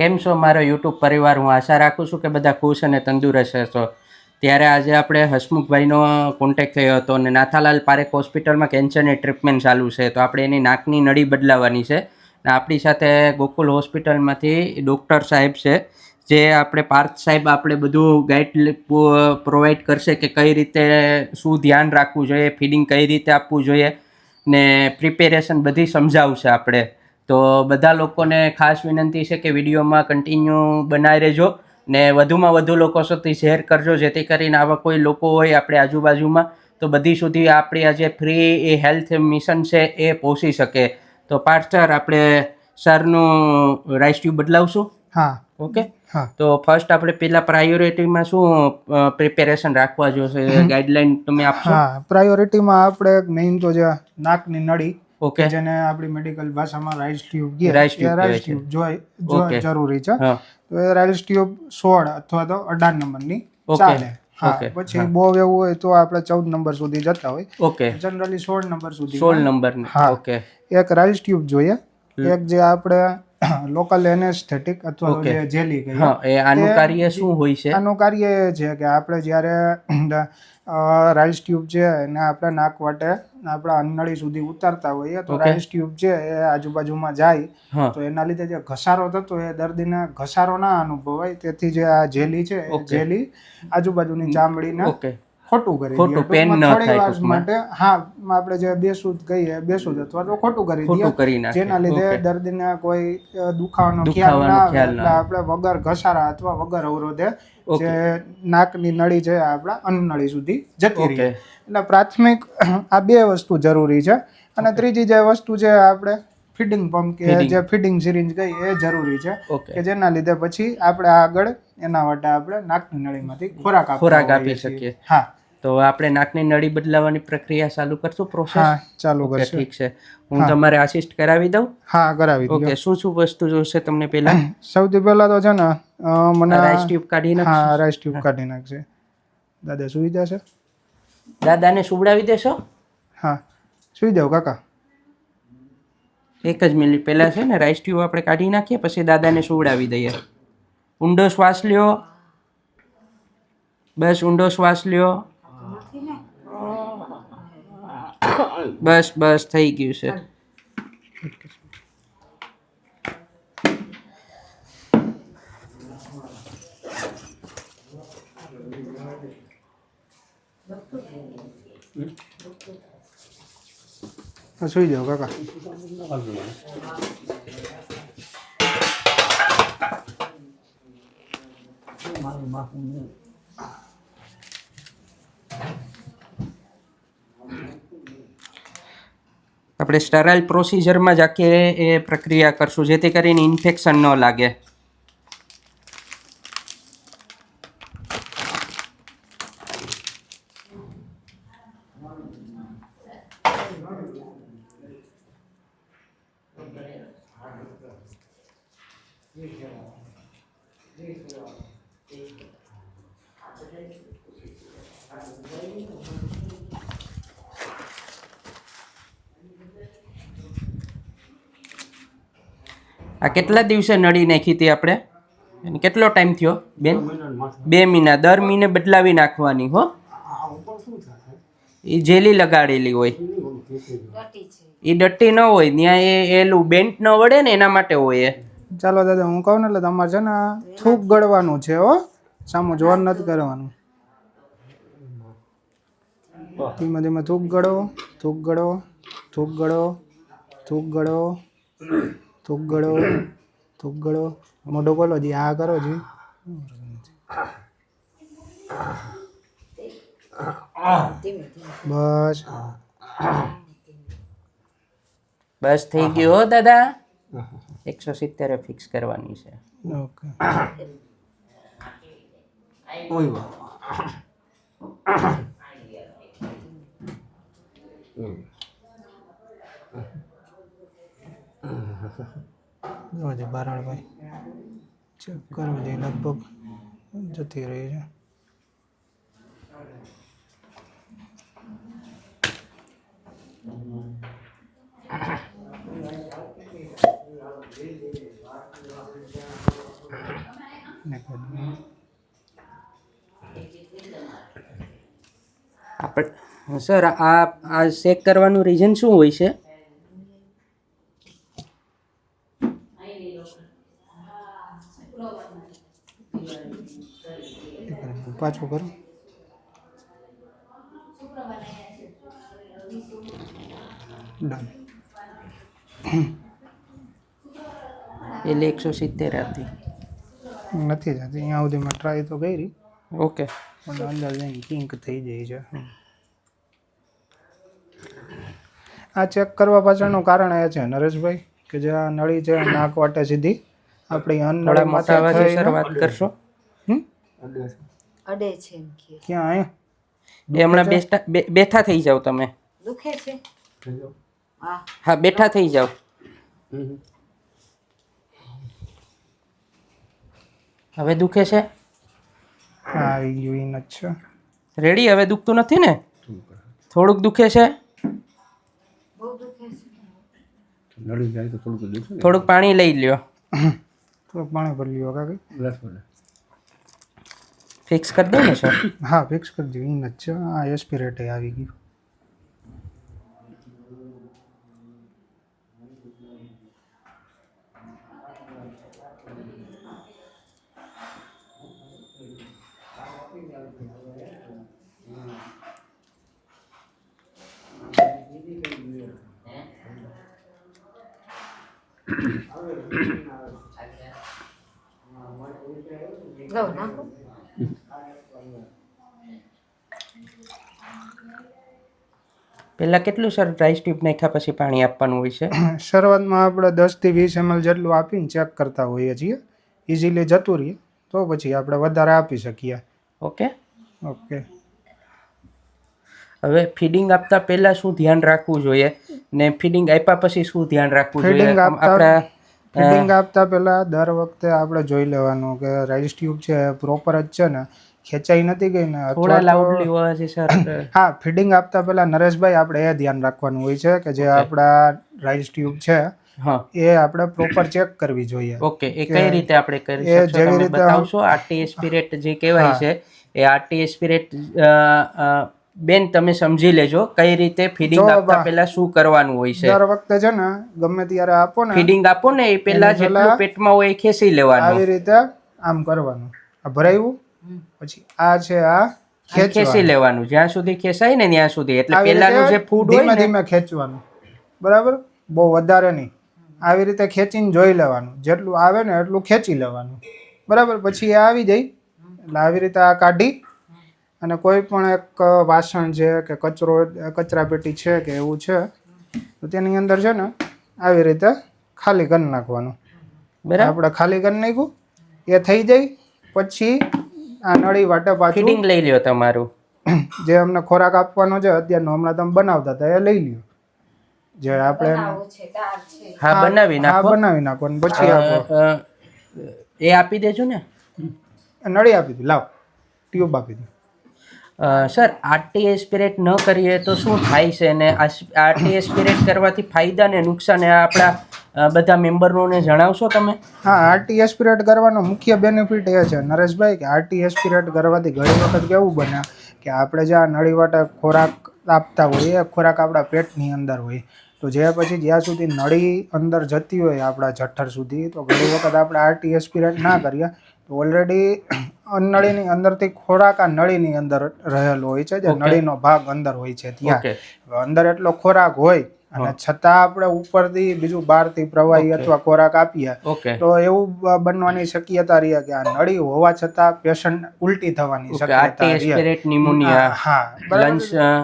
કેમ છો મારો યુટ્યુબ પરિવાર? હું આશા રાખું છું કે બધા ખુશ અને તંદુરસ્ત હશો. ત્યારે આજે આપણે હસમુખભાઈનો કોન્ટેક્ટ થયો હતો અને નાથાલાલ પારેખ હોસ્પિટલમાં કેન્સરની ટ્રીટમેન્ટ ચાલુ છે. તો આપણે એની નાકની નળી બદલાવાની છે. અને આપણી સાથે ગોકુલ હોસ્પિટલમાંથી ડૉક્ટર સાહેબ છે. જે આપણે પાર્થ સાહેબ આપણે બધું ગાઈડ પ્રોવાઈડ કરશે કે કઈ રીતે શું ધ્યાન રાખવું જોઈએ ફીડિંગ કઈ રીતે આપવું જોઈએ ને પ્રિપેરેશન બધી સમજાવશે આપણે. તો બધા લોકોને ખાસ વિનંતી છે કે વિડીયોમાં કન્ટિન્યુ બનાવી રહેજો ને વધુમાં વધુ લોકો સુધી શેર કરજો જેથી કરીને આવા કોઈ લોકો હોય આપણે આજુબાજુમાં તો બધી સુધી આપણી આ જે ફ્રી એ હેલ્થ મિશન છે એ પહોંચી શકે. તો પાર્ટસર આપણે સરનું રાઈસ ટ્યુબ બદલાવશું. હા. ઓકે હા. તો ફર્સ્ટ આપણે પેલા પ્રાયોરિટીમાં શું પ્રિપેરેશન રાખવા જોશે? ગાઈડલાઈન તમે આપશો? હા પ્રાયોરિટીમાં આપણે મેઇન તો જે નાકની નળી ઓકે. જેને આપણી મેડિકલ ભાષામાં રાઇસ ટ્યુબ કહે રાઇસ ટ્યુબ એ રાઇસ કહેવાય છે. ટ્યુબ જોઈ ઓકે. જો જરૂરી છે. તો એ રાઇસ ટ્યુબ સોળ અથવા તો અઢાર નંબરની. ચાલે. હા પછી બહુ એવું હોય તો આપણે ચૌદ નંબર સુધી જતા હોય. ઓકે. જનરલી સોળ નંબર સુધી સોળ નંબર હા. ઓકે. એક રાઇસ ટ્યુબ જોઈએ. એક જે આપણે લોકલ એનેસ્થેટિક અથવા જે જેલી કહીએ. હા એ આનું કાર્ય શું હોય છે? આનું કાર્ય એ છે કે આપણે જ્યારે રાઇસ ટ્યુબ છે એને આપણે નાક વાટે આપણા અન્નળી સુધી ઉતારતા હોઈએ તો. રાઇસ ટ્યુબ છે એ આજુબાજુમાં જાય તો એના લીધે જે ઘસારો થતો એ દર્દીને ઘસારો ના અનુભવાય. તેથી જે આ જેલી છે જેલી આજુબાજુની ચામડીના ખોટું કરી ખોટું, પેન ન થાય માટે હા આપણે જે બેસુદ કહીએ બેસુદ અથવા તો ખોટું કરી ખોટું કરી નાખે. જેના લીધે. દર્દીને કોઈ દુખાવાનો ખ્યાલ ના આવે. એટલે આપણે વગર ઘસારા અથવા વગર અવરોધે જે નાકની નળી છે આપણા અન્નનળી સુધી જતી રહે. એટલે પ્રાથમિક આ બે વસ્તુ જરૂરી છે. અને ત્રીજી જે વસ્તુ છે આપણે ફીડિંગ પંપ કે જે ફીડિંગ સિરિંજ ગઈ એ જરૂરી છે કે જેના લીધે પછી આપણે આગળ એના માટે આપણે નાકની નળીમાંથી ખોરાક ખોરાક આપી શકીએ. હા. તો આપણે નાકની નળી બદલાવાની પ્રક્રિયા ચાલુ કરશું પ્રોસેસ હા ચાલુ કરશું. ઠીક છે. હું તમારે આસિસ્ટ કરાવી દઉં? હા કરાવી દઉં. ઓકે શું શું વસ્તુ જોશે તમને પહેલા? સૌથી પહેલા તો છે ને મને રાઈસ ટ્યુબ કાઢી નાખ હા રાઈસ ટ્યુબ કાઢી નાખશે. દાદા સુઈ જશે? દાદાને સુવડાવી દેશો? હા. સુઈ જાઓ કાકા. એક જ મિનિટ પહેલા છે ને રાઈસ ટ્યુબ આપણે કાઢી નાખીએ પછી દાદાને સુવડાવી દઈએ. ઊંડો શ્વાસ લ્યો. બસ ઊંડો શ્વાસ લ્યો. બસ બસ થઈ ગયું છે હા, સુઈ જાઓ કાકા આપણે સ્ટરાઇલ પ્રોસિજરમાં જ આખી એ પ્રક્રિયા કરશું જેથી કરીને ઇન્ફેક્શન ન લાગે. આ કેટલા દિવસે નળી નાખી હતી આપણે? કેટલો ટાઈમ થયો, બેન? બે મહિના. દર મહિને બદલાવી નાખવાની, હો? એ જેલી લગાડેલી હોય. એ ડટ્ટી ન હોય ત્યાં એ એલું બેન્ટ ન વળે ને એના માટે હોય એ. ચાલો દાદા, હું કહું ને એટલે તમારે છે ને થૂક ગળવાનું છે, હો. સામું જોર નથી કરવાનું. ધીમે ધીમે થૂક ગળો થૂક ગળો થૂક ગળો થૂક ગળો. થૂક ગળો થૂક ગળો મોઢો ખોલો જી આ કરો જી. બસ. બસ થઈ ગયું હો દાદા. એકસો સિત્તેર ફિક્સ કરવાની છે. ઓકે. જોજે બારણભાઈ ચેક કરવા જે લગભગ જતી રહી છે. આપણે સર, આ આ ચેક કરવાનું રીઝન શું હોય છે? પાછું કરો. ડન એટલે એકસો સિત્તેર હતી નથી જતી. અહીંયા સુધી મેં ટ્રાય તો કરી. ઓકે પણ અંદર જઈને કિંક થઈ જાય છે. આ ચેક કરવા પાછળનું કારણ એ છે નરેશભાઈ કે જે આ નળી છે નાક વાટે સીધી. આપણી અનનળી મોટા વાત કરશો? હમ? અડે છે એમ કે. ક્યાં એ હમણાં બેસતા બેઠા થઈ જાઓ તમે. દુખે છે? હા. હા બેઠા થઈ જાઓ. હવે દુખે છે? હા આવી ગયું ઈ જ છે. રેડી હવે દુખતું નથી ને? થોડુંક દુખે છે? બહુ દુખે છે. થોડુંક પાણી લઈ લ્યો. થોડુંક પાણી ભરી લ્યો કાકા. ફિક્સ કરી દો ને સર હા ફિક્સ કરી દો ઈ જ છે આ એસ્પિરેટ આવી ગયું લો નાખો પહેલાં કેટલું સર ડ્રાય સ્ટ્રીપ નાખ્યા પછી પાણી આપવાનું હોય છે? શરૂઆતમાં આપણે દસથી વીસ એમએલ જેટલું આપીને ચેક કરતા હોઈએ છીએ. ઇઝીલી જતું રહીએ તો પછી આપણે વધારે આપી શકીએ. ઓકે ઓકે હવે ફીડિંગ આપતા પહેલાં શું ધ્યાન રાખવું જોઈએ? ને ફીડિંગ આપ્યા પછી શું ધ્યાન રાખવું જોઈએ? આપણા ફિટિંગ આપતા પહેલા દર વખતે આપણે જોઈ લેવાનું કે રાઈસ ટ્યુબ છે પ્રોપર જ છે ને ખેંચાઈ નથી ગઈ ને થોડા લાઉડલી હોય છે સર હા ફિટિંગ આપતા પહેલા નરેશભાઈ આપણે એ ધ્યાન રાખવાનું હોય છે કે જે આપણા રાઈસ ટ્યુબ છે હા. એ આપણે પ્રોપર ચેક કરવી જોઈએ. ઓકે એ કઈ રીતે આપણે કરી શકશો? તમે બતાવશો આરટી એસ્પિરેટ જે કહેવાય છે એ આરટી એસ્પિરેટ બેન તમે સમજી લેજો કઈ રીતે ફીડિંગ આપતા પહેલા શું કરવાનું હોય છે. દર વખતે છે ને ગમે ત્યારે આપો ને ફીડિંગ આપો ને એ પહેલા જેટલું પેટમાં હોય એ ખેંચી લેવાનું. આવી રીતે આમ કરવાનું. આ ભરાયું? પછી આ છે આ ખેંચી લેવાનું. જ્યાં સુધી ખેંચાય ને ત્યાં સુધી. એટલે પહેલાનું જે ફૂડ હોય ને ધીમે ખેંચવાનું. બરાબર? બહુ વધારે નહીં. આવી રીતે ખેંચીને જોઈ લેવાનું. જેટલું આવે ને એટલું ખેંચી લેવાનું. બરાબર? પછી એ આવી જાય. એટલે આવી રીતે આ કાઢી અને કોઈ પણ એક વાસણ છે કે કચરો કચરા પેટી છે કે એવું છે તો તેની અંદર છે ને આવી રીતે ખાલી કરી નાખવાનું. બરાબર. આપણે ખાલી કરી નાખ્યું એ થઈ જાય પછી આ નળી વાટે પાછું લઈ લ્યો તમારું. જે અમને ખોરાક આપવાનો છે અત્યારનો હમણાં તમે બનાવતા હતા એ લઈ લ્યો. જે આપણે બનાવવું છે દાળ છે. હા બનાવી હા નાખો. બનાવી નાખવાનું પછી એ આપી દેજો ને? નળી આપી દી લાવ ટ્યુબ આપી દી અ, સર આરટી એસ્પિરેટ ન કરીએ તો શું થાય છે? ને આરટી એસ્પિરેટ કરવાથી ફાયદા ને નુકસાન આપણા બધા મેમ્બરોને જણાવશો તમે? હા આરટી એસ્પિરેટ કરવાનો મુખ્ય બેનિફિટ એ છે, નરેશભાઈ, કે આરટી એસ્પિરેટ કરવાથી ઘણી વખત કેવું બને કે આપણે જે આ નળી વાટે ખોરાક આપતા હોઈએ, એ ખોરાક આપણા પેટની અંદર હોય. તો જે પછી જ્યાં સુધી નળી અંદર જતી હોય આપણા જઠ્ઠર સુધી, તો ઘણી વખત આપણે આરટી એસ્પિરેટ ના કરીએ. તો ઓલરેડી નળીની અંદરથી ખોરાક આ નળીની અંદર રહેલો હોય છે જે નળીનો ભાગ અંદર હોય છે ત્યાં. અંદર એટલો ખોરાક હોય અને છતાં આપણે ઉપરથી બીજું બહારથી પ્રવાહી અથવા ખોરાક આપીએ તો એવું બનવાની શક્યતા રહે કે આ નળી હોવા છતાં પેશન્ટ ઉલટી થવાની શક્યતા હા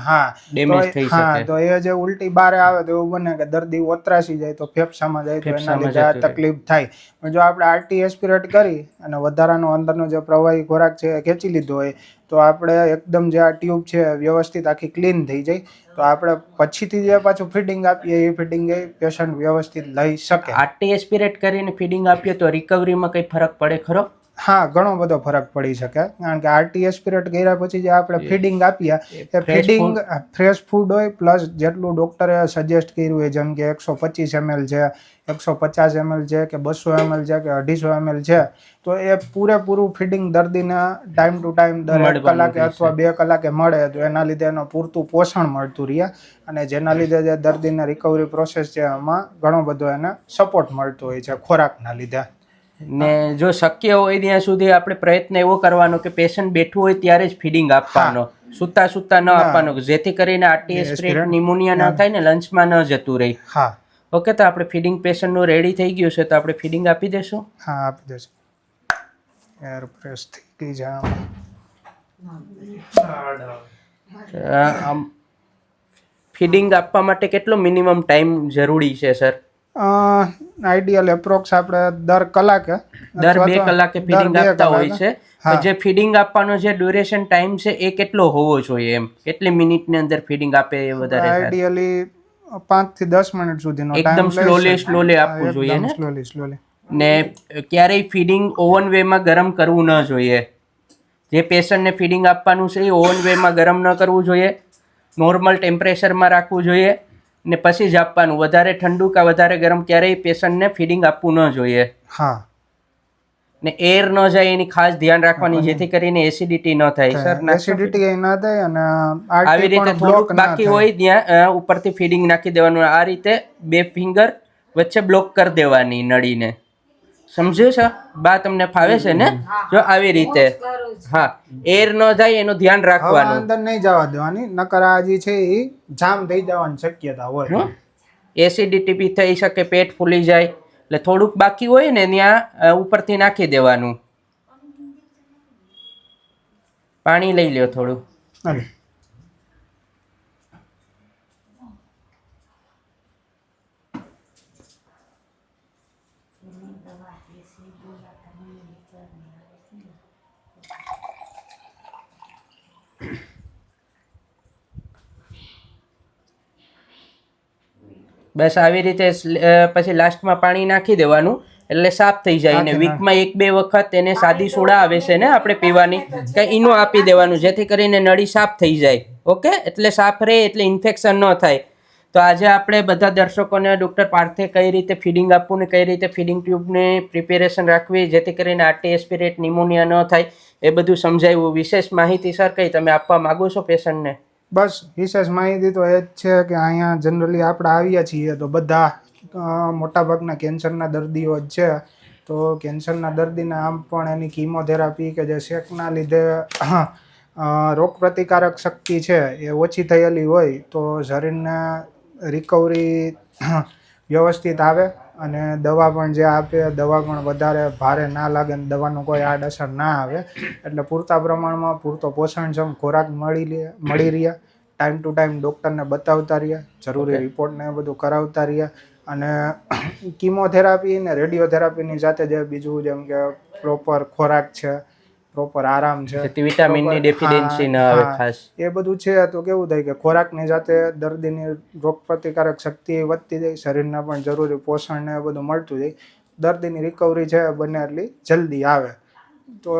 હા તો- હા તો એ જે ઉલટી બહાર આવે તો એવું બને કે દર્દી ઓતરાસી જાય તો ફેફસામાં જાય તો એના લીધે. તકલીફ થાય. પણ જો આપણે આરટી એસ્પિરેટ કરી અને વધારાનો અંદરનો જે પ્રવાહી ખોરાક છે એ ખેંચી લીધો હોય તો આપણે એકદમ જે આ ટ્યુબ છે વ્યવસ્થિત આખી ક્લીન થઈ જાય, તો આપણે પછીથી જે પાછું ફિટિંગ આપીએ એ ફિટિંગ એ પેશન્ટ વ્યવસ્થિત લઈ શકે. આરટી એસ્પિરેટ કરીને ફીડિંગ આપીએ તો રિકવરીમાં કંઈ ફરક પડે ખરો? હા ઘણો બધો ફરક પડી શકે. કારણ કે આરટીએસ પીરિયડ કર્યા પછી જે આપણે ફીડિંગ આપીએ એ ફીડિંગ ફ્રેશ ફૂડ હોય પ્લસ જેટલું ડૉક્ટરે સજેસ્ટ કર્યું હોય જેમ કે એકસો પચીસ એમએલ છે એકસો પચાસ એમએલ છે કે બસો એમએલ છે કે અઢીસો એમએલ છે તો એ પૂરેપૂરું ફીડિંગ દર્દીને ટાઈમ ટુ ટાઈમ દર એક કલાકે અથવા બે કલાકે મળે તો એના લીધે એનું પૂરતું પોષણ મળતું રહે. અને જેના લીધે જે દર્દીને રિકવરી પ્રોસેસ છે એમાં ઘણો બધો એને સપોર્ટ મળતો હોય છે ખોરાકના લીધે. ને જો શક્ય હોય ત્યાં સુધી આપણે પ્રયત્ન એવો કરવાનો કે પેશન્ટ બેઠું હોય ત્યારે જ ફીડિંગ આપવાનો. સુતા સુતા ન આપવાનો જેથી કરીને આરટીએસ નિમોનિયા ન થાય ને લંચમાં ન જતું રહે. હા. ઓકે તો આપણે ફીડિંગ પેશન્ટનું રેડી થઈ ગયું છે તો આપણે ફીડિંગ આપી દેશું. હા આપી દેશું. એર પ્રેસ થઈ ગઈ આમ. ફીડિંગ આપવા માટે કેટલો મિનિમમ ટાઈમ જરૂરી છે સર આઈડિયલ એપ્રોક્સ આપણે દર કલાકે. દર બે કલાકે ફીડિંગ આપતા હોય છે. જે ફીડિંગ આપવાનો જે ડ્યુરેશન ટાઈમ છે એ કેટલો હોવો જોઈએ એમ? કેટલી મિનિટની અંદર ફીડિંગ આપે એ વધારે આઈડિયલી પાંચથી દસ મિનિટ સુધીનો એકદમ સ્લોલી સ્લોલી આપવું જોઈએ ને? સ્લોલી સ્લોલી ને ક્યારેય ફીડિંગ ઓવન વેમાં ગરમ કરવું ન જોઈએ. જે પેશન્ટને ફીડિંગ આપવાનું છે એ ઓવન વેમાં ગરમ ન કરવું જોઈએ. નોર્મલ ટેમ્પરેચરમાં રાખવું જોઈએ. ને પછી જ આપવાનું. વધારે ઠંડુ કે વધારે ગરમ ક્યારેય પેશન્ટને ફીડિંગ આપવું ન જોઈએ. હા. ને એર ન જાય એની ખાસ ધ્યાન રાખવાની જેથી કરીને એસિડિટી ન થાય. સર એસિડિટી ન થાય અને આવી રીતે થોડુંક બાકી હોય ત્યાં ઉપરથી ફીડિંગ નાખી દેવાનું. આ રીતે બે ફિંગર વચ્ચે બ્લોક કરી દેવાની નળીને. સમજ્યું છે? બા તમને ફાવે છે ને? જો આવી રીતે. હા. એર ન જાય એનું ધ્યાન રાખવાનું. અંદર નહીં જવા દેવાની નકર આ જે છે એ જામ થઈ જવાની શક્યતા હોય. એસિડિટી બી થઈ શકે પેટ ફૂલી જાય. એટલે થોડુંક બાકી હોય ને ત્યાં ઉપરથી નાખી દેવાનું. પાણી લઈ લ્યો થોડું. બસ આવી રીતે પછી લાસ્ટમાં પાણી નાખી દેવાનું. એટલે સાફ થઈ જાય ને વીકમાં એક બે વખત એને સાદી સોડા આવે છે ને આપણે પીવાની કે એનું આપી દેવાનું જેથી કરીને નળી સાફ થઈ જાય. ઓકે? એટલે સાફ રહે એટલે ઇન્ફેક્શન ન થાય. તો આજે આપણે બધા દર્શકોને ડૉક્ટર પાર્થે કઈ રીતે ફીડિંગ આપવું ને કઈ રીતે ફીડિંગ ટ્યુબને પ્રિપેરેશન રાખવી જેથી કરીને આટી એસ્પિરેટ નિમોનિયા ન થાય એ બધું સમજાવ્યું વિશેષ માહિતી સર કઈ તમે આપવા માગો છો પેશન્ટને? બસ વિશેષ માહિતી તો એ જ છે કે અહીંયા જનરલી આપણે આવ્યા છીએ તો બધા મોટાભાગના કેન્સરના દર્દીઓ જ છે. તો કેન્સરના દર્દીને આમ પણ એની કીમોથેરાપી કે જે શેકના લીધે રોગપ્રતિકારક શક્તિ છે એ ઓછી થયેલી હોય તો શરીરને રિકવરી વ્યવસ્થિત આવે. અને દવા પણ જે આપે દવા પણ વધારે ભારે ના લાગે અને દવાનું કોઈ આડઅસર ના આવે. એટલે પૂરતા પ્રમાણમાં પૂરતો પોષણક્ષમ ખોરાક મળી લે મળી રહ્યા ટાઈમ ટુ ટાઈમ ડૉક્ટરને બતાવતા રહ્યા જરૂરી રિપોર્ટને એ બધું કરાવતા રહ્યા અને કીમોથેરાપી ને રેડિયોથેરાપીની સાથે જે બીજું જેમ કે પ્રોપર ખોરાક છે પ્રોપર આરામ છે. વિટામિનની ડેફિશિયન્સી ન આવે ખાસ. એ બધું છે તો કેવું થાય કે ખોરાકની જાતે દર્દીની રોગપ્રતિકારક શક્તિ વધતી જાય શરીરને પણ જરૂરી પોષણ ને બધું મળતું જાય. દર્દીની રિકવરી છે બને એટલી જલ્દી આવે. તો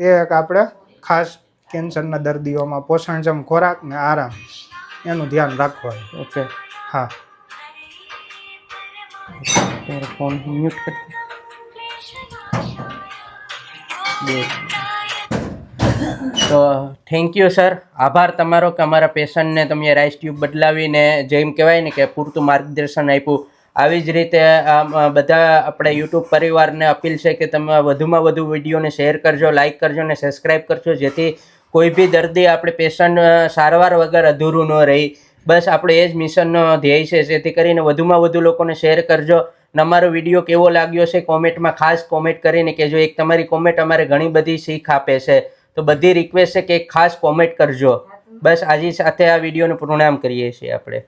એ એક આપણે ખાસ કેન્સરના દર્દીઓમાં પોષણક્ષમ ખોરાક ને આરામ. એનું ધ્યાન રાખવાનું. ઓકે હા. ફોન મ્યુટ કરી. તો થેન્ક યુ સર આભાર તમારો કે અમારા પેશન્ટને તમે રાઈસ ટ્યુબ બદલાવીને જેમ કહેવાય ને કે પૂરતું માર્ગદર્શન આપ્યું. આવી જ રીતે બધા આપણે યુટ્યુબ પરિવારને અપીલ છે કે તમે વધુમાં વધુ વિડીયોને શેર કરજો લાઇક કરજો અને સબસ્ક્રાઈબ કરજો, જેથી કોઈ બી દર્દી આપણે પેશન્ટ સારવાર વગર અધૂરું ન રહી. બસ આપણે એ જ મિશનનો ધ્યેય છે, જેથી કરીને વધુમાં વધુ લોકોને શેર કરજો. અને અમારો વીડિયો કેવો લાગ્યો છે કોમેન્ટમાં ખાસ કોમેન્ટ કરીને કહેજો. એક તમારી કોમેન્ટ અમારે ઘણી બધી શીખ આપે છે. તો બધી રિક્વેસ્ટ છે કે એક ખાસ કોમેન્ટ કરજો. બસ આજી સાથે આ વિડીયોને પ્રણામ કરીએ છીએ આપણે.